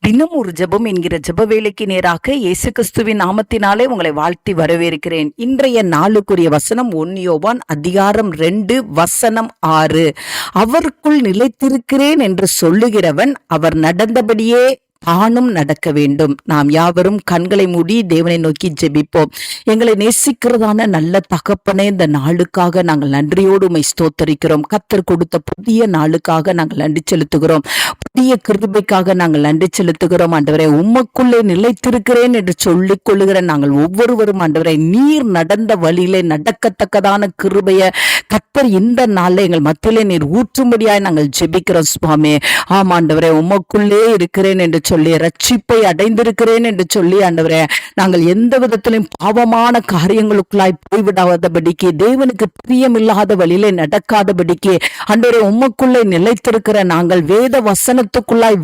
தினம் ஒரு ஜெபம் என்கிற ஜெப வேலைக்கு நேராக இயேசு கிறிஸ்துவின் நாமத்தினாலே உங்களை வாழ்த்தி வரவேற்கிறேன். இன்றைய நாளுக்குரிய வசனம் ஒன்னியோவான் அதிகாரம் ரெண்டு வசனம் ஆறு. அவருக்குள் நிலைத்திருக்கிறேன் என்று சொல்லுகிறவன் அவர் நடந்தபடியே ஆணும் நடக்க வேண்டும். நாம் யாவரும் கண்களை மூடி தேவனை நோக்கி ஜெபிப்போம். எங்களை நேசிக்கிறதான நல்ல தகப்பனே இந்த நாளுக்காக நாங்கள் நன்றியோடு உமை ஸ்தோத்தரிக்கிறோம். கத்தர் கொடுத்த புதிய நாளுக்காக நாங்கள் நன்றி செலுத்துகிறோம். புதிய கிருபைக்காக நாங்கள் நன்றி செலுத்துகிறோம். ஆண்டவரே உமக்குள்ளே நிலைத்திருக்கிறேன் என்று சொல்லிக் கொள்ளுகிற நாங்கள் ஒவ்வொருவரும் ஆண்டவரை நீர் நடந்த வழியிலே நடக்கத்தக்கதான கிருபைய கத்தர் இந்த நாளில் எங்கள் மத்தியிலே நீர் ஊற்றும்படியாய் நாங்கள் ஜெபிக்கிறோம் சுவாமி. ஆமாண்டவரே உமக்குள்ளே இருக்கிறேன் என்று சொல்லி ரட்சிப்பை அடைந்திருக்கிறேன் என்று சொல்லி ஆண்டவரே நாங்கள் எந்த விதத்திலும் பாவமான காரியங்களுக்குள்ளாய் போய்விடாதபடிக்கு தேவனுக்கு பிரியமில்லாத வழியிலே நடக்காதபடிக்கு ஆண்டவரே உமக்குள்ளே நிலைத்திருக்கிற நாங்கள் வேத வசனத்துக்குள்ளாய்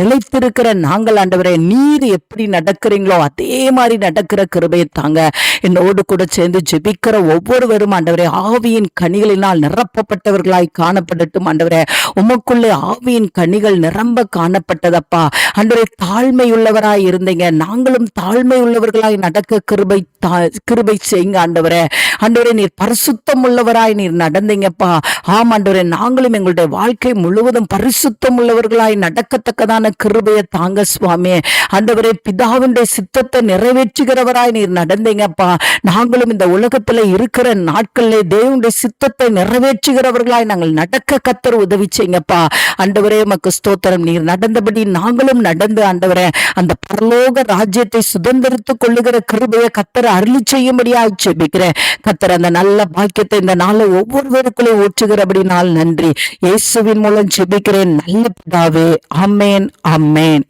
நிலைத்திருக்கிற நாங்கள் ஆண்டவரே நீர் எப்படி நடக்கிறீங்களோ அதே மாதிரி நடக்கிற கிருபையை தாங்க. என்னோடு கூட சேர்ந்து ஜெபிக்கிற ஒவ்வொருவரும் ஆண்டவரே ஆவியின் கனிகளினால் நிரப்பப்பட்டவர்களாய் காணப்படட்டும் ஆண்டவரே. உமக்குள்ளே ஆவியின் கனிகள் நிரம்ப காணப்பட்டதப்பா. ஆண்டவரே தாழ்மை உள்ளவராய் இருந்தீங்க. நாங்களும் தாழ்மை உள்ளவர்களாய் நடக்க கிருபை தா- கிருபை செய்யுங்க ஆண்டவரே. ஆண்டவரே நீர் பரிசுத்தம் உள்ளவராய் நீர் நடந்தீங்கப்பா. ஆம் ஆண்டவரே நாங்களும் எங்களுடைய வாழ்க்கை முழுவதும் பரிசுத்தம் உள்ளவர்களாய் நடக்கத்தக்கதான கிருபையை தாங்க சுவாமி ஆண்டவரே பிதாவுடைய சித்தத்தை நிறைவேற்றுகிறவராய் நீர் நடந்தீங்கப்பா. நாங்களும் இந்த உலகத்துல இருக்கிற நாட்களிலே தேவனுடைய சித்தத்தை நிறைவேற்றுகிறவர்களாய் நாங்கள் நடக்க கத்தர் உதவி செய்யுங்கப்பா. ஆண்டவரே மக்கு ஸ்தோத்திரம். நீர் நடந்தபடி நாங்களும் நடந்து ஆண்டவரே அந்த பரலோக ராஜ்யத்தை சுதந்திரித்துக் கொள்ளுகிற கிருபையை கத்தர் அருளி செய்யும்படியா ஜெபிக்கிறேன். கத்தர் அந்த நல்ல பாக்கியத்தை இந்த நாளை ஒவ்வொருவருக்குள்ளே ஊற்றுகிறபடி நாள் நன்றி. இயேசுவின் மூலம் ஜெபிக்கிறேன். நல்ல பிதாவே அம்மேன் அம்மேன்